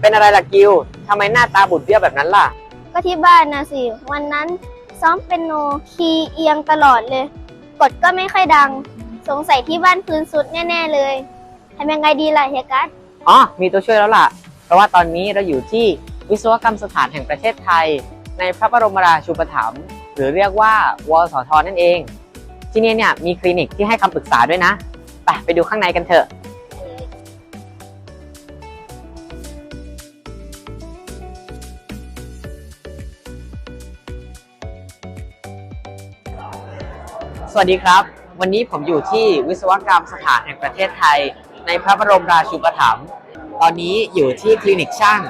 เป็นอะไรล่ะกิวทำไมหน้าตาบุดเบี้ยวแบบนั้นล่ะ ก็ที่บ้านนะสิ วันนั้นซ้อมเป็นโนคีย์เอียงตลอดเลย กดก็ไม่ค่อยดัง สงสัยที่บ้านพื้นสุดแน่ ๆ เลยทำยังไงดีล่ะเฮียกัสอ๋อ มีตัวช่วยแล้วล่ะ เพราะว่าตอนนี้เราอยู่ที่วิศวกรรมสถานแห่งประเทศไทย ในพระบรมราชูปถัมภ์หรือเรียกว่าวสทนั่นเอง ที่นี่เนี่ยมีคลินิกที่ให้คำปรึกษาด้วยนะ ไปไปดูข้างในกันเถอะ สวัสดีครับ วันนี้ผมอยู่ที่วิศวกรรมสถานแห่งประเทศไทย ในพระบรมราชูปถัมภ์ตอนนี้อยู่ที่คลินิกช่าง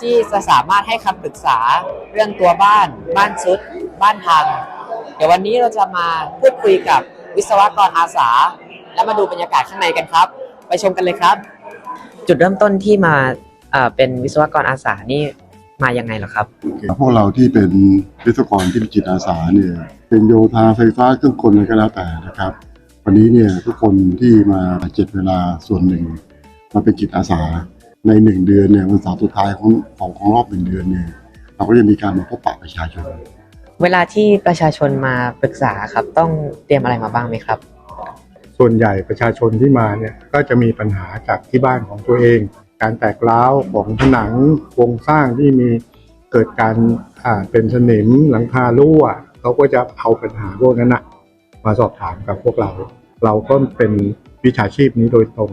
ที่จะสามารถให้คำปรึกษาเรื่องตัวบ้าน บ้านซุด บ้านพัง ดี๋ยววันนี้เราจะมาพูดคุยกับวิศวกรอาสา และมาดูบรรยากาศข้างในกันครับ ไปชมกันเลยครับ จุดเริ่มต้นที่มาเอ่อเป็นวิศวกรอาสานี่มายังไงเหรอครับ พวกเราที่เป็นวิศวกรที่เป็นจิตอาสาเนี่ยเป็นโยธาไฟฟ้าเครื่องกลอะไรก็แล้วแต่นะครับ วันนี้เนี่ยทุกคนที่มาเจ็ดเวลาส่วนหนึ่ง มาเป็นจิตอาสาในหนึ่งเดือนเนี่ยวันเสาร์สุดท้ายของของของรอบหนึ่งเดือนเนี่ยเราก็จะมีการมาพบปะประชาชน เวลาที่ประชาชนมาปรึกษาครับต้องเตรียมอะไรมาบ้างไหมครับ ส่วนใหญ่ประชาชนที่มาเนี่ยก็จะมีปัญหาจากที่บ้านของตัวเอง การแตกร้าวของผนังโครงสร้างที่มีเกิดการอ่าเป็นสนิมหลังคารั่วเขาก็จะเอาปัญหาพวกนั้นนะมาสอบถามกับพวกเรา เราก็เป็นวิชาชีพนี้โดยตรง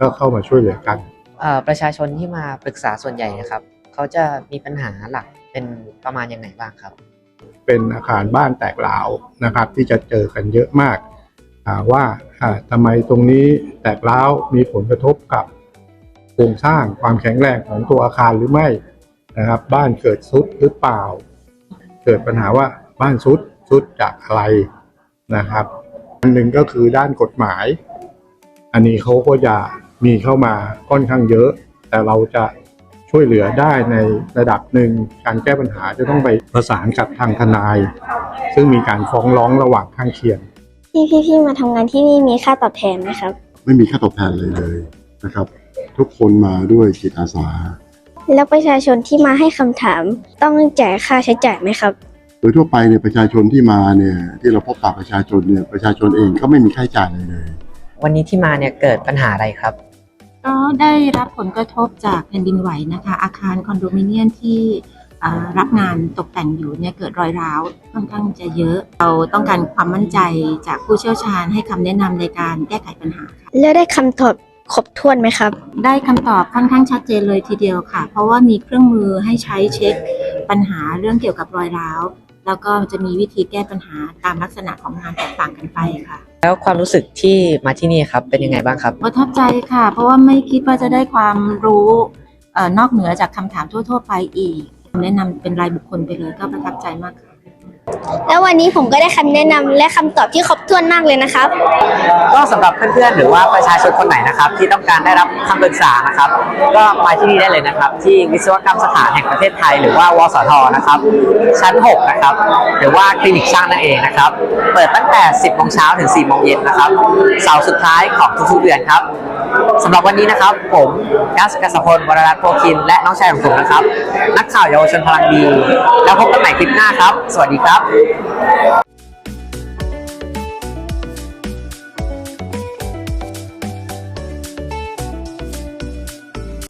ก็เข้ามาช่วยเหลือกันเอ่อประชาชนที่มาปรึกษาส่วนใหญ่นะครับเขาจะมีปัญหาหลักเป็นประมาณยังไงบ้างครับ เป็นอาคารบ้านแตกร้าวนะครับ ที่จะเจอกันเยอะมากว่าทำไมตรงนี้แตกร้าวมีผลกระทบกับโครงสร้างความแข็งแรงของตัวอาคารหรือไม่นะครับ บ้านเกิดซุดหรือเปล่า เกิดปัญหาว่าบ้านซุดซุดจากอะไรนะครับ อันหนึ่งก็คือด้านกฎหมาย อันนี้เขาก็จะมีเข้ามาค่อนข้างเยอะ แต่เราจะ ช่วยเหลือได้ในระดับหนึ่งการแก้ปัญหาจะต้องไปประสานกับทางทนาย ซึ่งมีการฟ้องร้องระหว่างข้างเคียง ที่พี่ๆมาทำงานที่นี่มีค่าตอบแทนไหมครับ ไม่มีค่าตอบแทนเลยเลยนะครับ ทุกคนมาด้วยจิตอาสา แล้วประชาชนที่มาให้คำถามต้องจ่ายค่าใช้จ่ายไหมครับ โดยทั่วไปเนี่ยประชาชนที่มาเนี่ยที่เราพบปะประชาชนเนี่ยประชาชนเองก็ไม่มีค่าใช้จ่ายเลยเลย วันนี้ที่มาเนี่ยเกิดปัญหาอะไรครับ ก็ได้รับผลกระทบจากแผ่นดินไหวนะคะ อาคารคอนโดมิเนียมที่อ่ารับงานตกแต่งอยู่เนี่ยเกิดรอยร้าวค่อนข้างจะเยอะ เราต้องการความมั่นใจจากผู้เชี่ยวชาญให้คำแนะนำในการแก้ไขปัญหาค่ะแล้วได้คำตอบครบถ้วนไหมครับ ได้คำตอบค่อนข้างชัดเจนเลยทีเดียวค่ะ เพราะว่ามีเครื่องมือให้ใช้เช็คปัญหาเรื่องเกี่ยวกับรอยร้าว แล้วก็จะมีวิธีแก้ปัญหาตามลักษณะของงานแตกต่างกันไปค่ะ แล้วความรู้สึกที่มาที่นี่ครับเป็นยังไงบ้างครับประทับใจค่ะ เพราะว่าไม่คิดว่าจะได้ความรู้เอ่อนอกเหนือจากคำถามทั่ว ๆ ไปอีกแนะนำเป็นรายบุคคลไปเลยก็ประทับใจมากค่ะ แล้ววันนี้ผมก็ได้คำแนะนำและคำตอบที่ครบถ้วนมากเลยนะครับ ก็สำหรับเพื่อนๆ หรือว่าประชาชนคนไหนนะครับ ที่ต้องการได้รับคำปรึกษานะครับ ก็มาที่นี่ได้เลยนะครับ ที่วิศวกรรมสถานแห่งประเทศไทย หรือว่าวสทนะครับ ชั้น 6 นะครับ หรือว่าคลินิกช่างนั่นเองนะครับ เปิดตั้งแต่ 10โมงเช้าถึง4โมงเย็นนะครับเสาร์สุดท้ายของทุกๆเดือนครับ สำหรับวันนี้นะครับผมกัสกัสพลวรรัตน์โพคิน และน้องชายของผมนะครับ นักข่าวเยาวชนพลังดี แล้วพบกันใหม่คลิปหน้าครับ สวัสดีครับ